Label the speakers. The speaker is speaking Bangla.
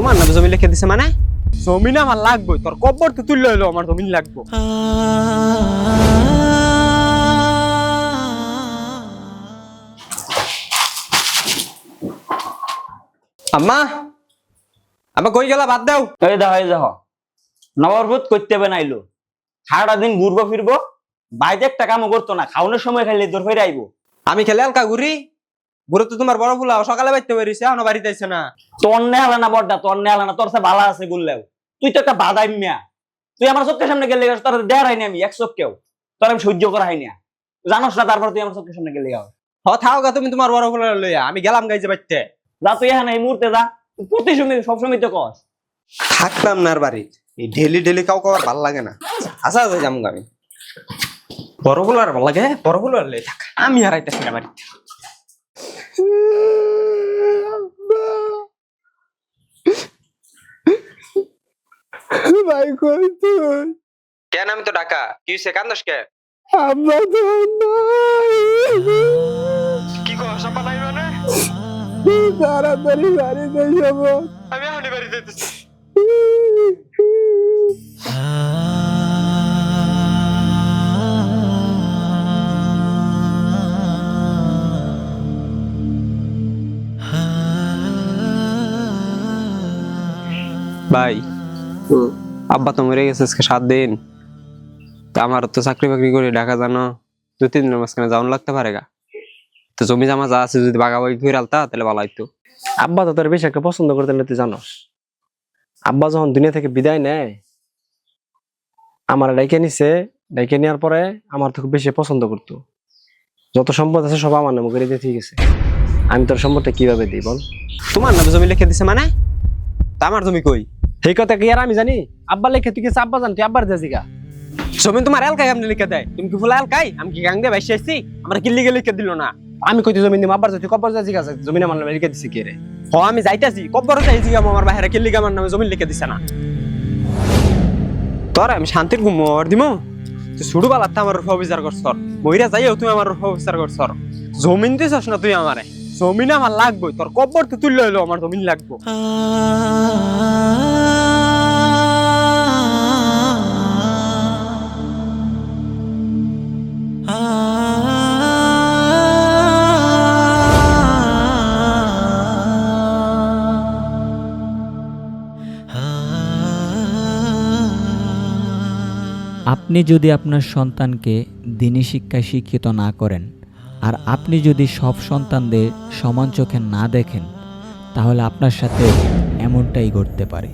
Speaker 1: তোমার নামে জমি লিখে দিছে মানে জমিন আমার লাগবে তোর কব্বর তো তুললে আমার জমিন লাগবো আম্মা আম্মা কই গেলা বাদ দাও
Speaker 2: এই দেখো এই দেখো নবরভূত করতে হবে নাইলো সারাটা দিন ঘুরবো ফিরবো বাইরে একটা কামও করতো না খাওয়ানোর সময় খাইলে দূর ফিরে আইবো
Speaker 1: আমি খেলে আলকা ঘুরি ঘুরে তো তোমার বড় ফুলা সকালে বাইতে বেরিয়েছে এখনও বাড়িতে আইছে না।
Speaker 2: তোর নে না বড়টা তোর নে না তোর সে ভালো আছে গুললেও। তুই তো একটা বাদাই মিয়া। তুই আমার চোখের সামনে গেলে গেছ তোর দেয়ার হয়নি আমি এক চোখকেও তোর আমি সহ্য করা হয়নি জানোস না তারপর তুই আমার চোখের সামনে গেলে যাও
Speaker 1: হ থাও গা তুমি তোমার বড় ফুলা লইয়া। আমি গেলাম গাইছে বাইতে।
Speaker 2: যা তুই এখানে এই মুহূর্তে যা। প্রতি সময় সবসময় তো কস।
Speaker 1: থাকতাম না আর বাড়ি। এই ডেলি ডেলি কাউ কাউ আর ভালো লাগে না। আসা যাই যাম আমি। বড় ফুল আর ভালো লাগে বড় ফুল আর লই থাক। আমি আর না বাড়িতে।
Speaker 3: ভাই কই তুই?
Speaker 1: কেন আমি তো ডাকা? কি হইছে? কান্দস কে
Speaker 3: আব্বা তো নাই।
Speaker 1: কি কো সপা নাই মানে
Speaker 3: তাড়াতাড়ি বাড়িতে যাব
Speaker 1: আমি এখনই বাড়িতে যেতেছি ভাই। আব্বা তো মরে গেছে আজকে সাত দিন। তা আমার তো চাকরি বাকরি করে ঢাকা জানো দু তিন দিনের মাঝখানে যাওয়ান লাগতে পারে গা। তো জমি জামা যা আছে যদি বাগাবাগি করে আলতা তাহলে ভালো হইতো।
Speaker 3: আব্বা তো তোর বেশি একটা পছন্দ করতে না তুই জানোস। আব্বা যখন দুনিয়া থেকে বিদায় নেয় আমার ডাইকে নিছে ডাইকে নেওয়ার পরে আমার তো খুব বেশি পছন্দ করতো। যত সম্পদ আছে সব আমার নামে করে দিয়ে ঠিক আছে। আমি তোর সম্পদটা কীভাবে দিই বল?
Speaker 1: তোমার নামে জমি লিখে দিছে মানে? তা আমার জমি কই?
Speaker 3: সেই কথা কি আর আমি জানি? আব্বা লেখে, তুই কিছু আব্বা জান তুই আব্বার জাজিগা
Speaker 1: জমি তোমার এলকাই আপনি লিখে দেয়। তুমি কি ফুলা এলকাই আমি কি গাং দিয়ে বাইসে আসছি আমার কি লিখে লিখে দিল না?
Speaker 3: আমি কইতে জমিন দিম, আব্বার জাতি কব্বার জাজিগা আছে, জমিন আমার নামে লিখে দিছে কি রে?
Speaker 1: হ, আমি যাইতাছি, কব্বর যাইছি আমার বাইরে কি লিখে আমার নামে জমি লিখে দিছে না? তোর, আমি শান্তির ঘুমর দিমু? তুই ছুড়ু বালাতে আমার রূপ বিচার করছ মহিরা যাইও তুই আমার রূপ বিচার করছ জমিন দিছস না তুই আমারে? জমিন আমার লাগবে তোর কব্বর তো তুললে হলো আমার জমিন লাগবো।
Speaker 4: আপনি যদি আপনার সন্তানকে দিনী শিক্ষায় শিক্ষিত না করেন আর আপনি যদি সব সন্তানদের সমান চোখে না দেখেন, তাহলে আপনার সাথে এমনটাই ঘটতে পারে।